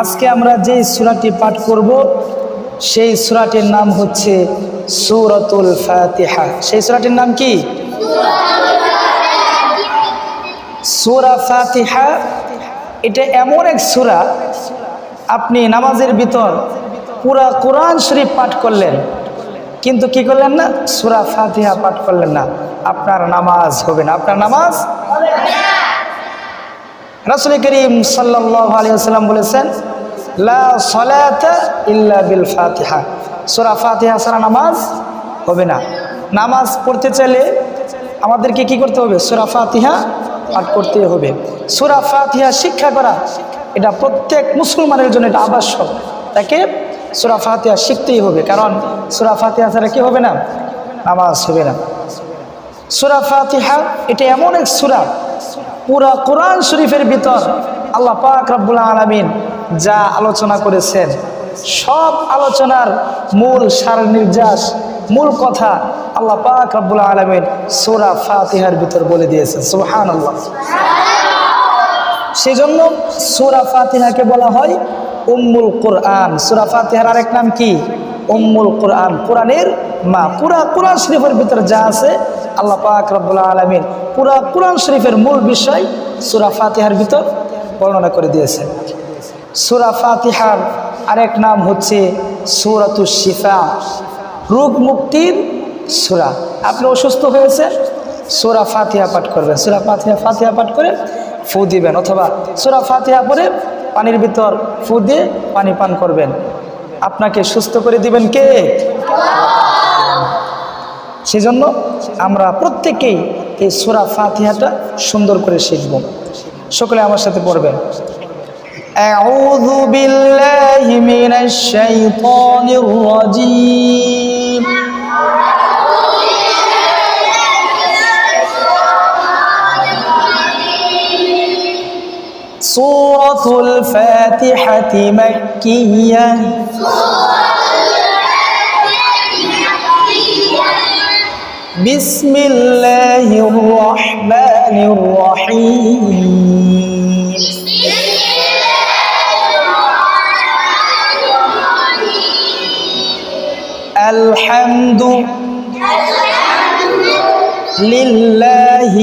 আজকে আমরা যে সুরাটি পাঠ করব, সেই সুরাটির নাম হচ্ছে সুরতুল ফাতিহা। সেই সুরাটির নাম কি? সুরা ফাতিহা। এটা এমন এক সুরা, আপনি নামাজের ভিতর পুরা কোরআন শরীফ পাঠ করলেন, কিন্তু কি করলেন না? সুরা ফাতিহা পাঠ করলেন না। আপনার নামাজ হবে না। আপনার নামাজ? রাসুল করিম আলিয়াল্লাম বলেছেন, লা বিল ফাতিহা। সুরা নামাজ হবে না। নামাজ পড়তে চাইলে আমাদেরকে কি করতে হবে? সুরা ফাতিহা পাঠ করতে হবে। সুরা ফাতিহা শিক্ষা করা, এটা প্রত্যেক মুসলমানের জন্য এটা আবশ্যক। তাকে সুরা ফাতিহা শিখতেই হবে, কারণ সুরা ছাড়া কি হবে না? নামাজ হবে না। সুরা ফাতিহা, এটা এমন এক সুরা পুরা কোরআন শরীফের ভিতর আল্লাহ পাক রব্বুল আলমিন যা আলোচনা করেছেন, সব আলোচনার মূল সার নির্যাস, মূল কথা আল্লাহ পাক রব্বুল আলমিন সোরা ফাতিহার ভিতর বলে দিয়েছেন সুহান আল্লাহ সেই জন্য সুরা ফাতিহাকে বলা হয় উম্মুল কোরআন। সুরা ফাতিহার আরেক নাম কি? উম্মুল কোরআন। কোরআনের মা, পুরা কোরআন শরীফের ভিতরে যা আছে আল্লাহ পাক রব্বুল্লাহ আলমিন পুরা কোরআন শরীফের মূল বিষয় সুরা ফাতিহার ভিতর বর্ণনা করে দিয়েছেন সুরা ফাতিহার আরেক নাম হচ্ছে সুরাতু শিফা, রোগ মুক্তির সুরা। আপনি অসুস্থ হয়েছে, সুরা ফাতিহা পাঠ করবেন। সুরা ফাতিহা ফাতিহা পাঠ করে ফু দিবেন অথবা সুরা ফাতিহা পরে পানির ভিতর ফু দিয়ে পানি পান করবেন। আপনাকে সুস্থ করে দিবেন কে? সেজন্য আমরা প্রত্যেকেই এই সুরা ফাতিহাটা সুন্দর করে শিখব সকলে আমার সাথে পড়বেন أعوذ بالله من الشيطان الرجيم سورة الفاتحة مكية بسم الله الرحمن الرحيم. الحمد لله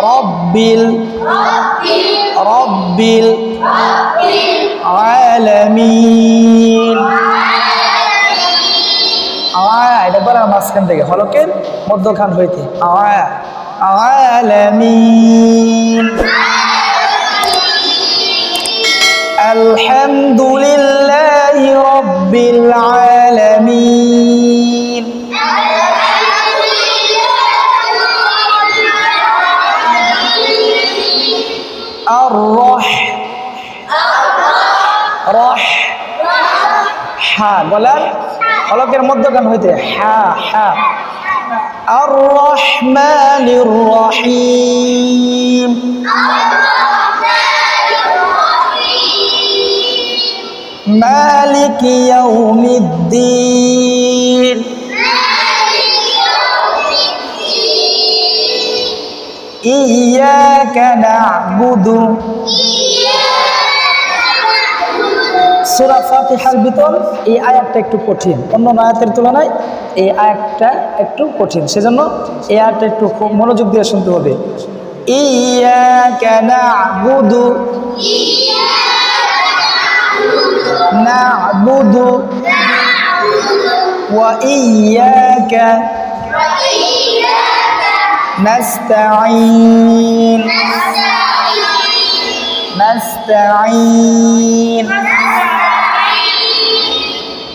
رب رب العالمين. আয়া, এটা বলার মাঝখান থেকে। হলকের মধ্যখান হইতে। আয়া আলামিন আলহামদুলিল্লাহি রাব্বিল আলামিন। আর রহ রহ হা বলার হলকের মধ্যখান হইতে হা হা আর রহমানির রহিম مالك يوم الدين إياك نعبد সুরা ফাতিহার ভিতর এই আয়াতটা একটু কঠিন। অন্য আয়াতের তুলনায় এই আয়াতটা একটু কঠিন। সেজন্য এই আয়াতটা একটু খুব মনোযোগ দিয়ে শুনতে হবে। না'বুদু। না'বুদু। ওয়া ইয়াকা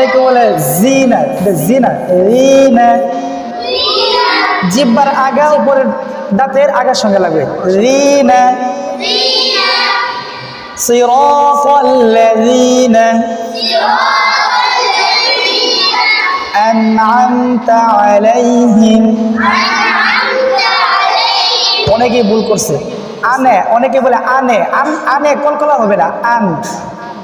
অনেকে বলে জিনা এটা জিনা রিনা জিব্বার আগা উপরের দাঁতের আগার সঙ্গে লাগবে রিনা صراط الذين أنعمت عليهم অনেকে ভুল করছে আনে অনেকে বলে আনে আন আনে কলকলা হবে না আন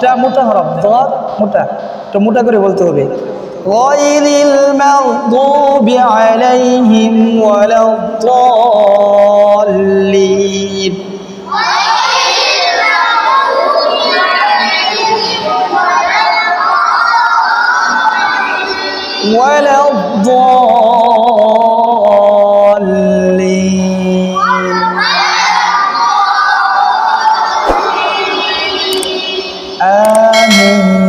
বদটা মোটা হরফ বদ মোটা তো মোটা করে বলতে হবে غير المغضوب عليهم ولا الضالين ولا الضالين Oh.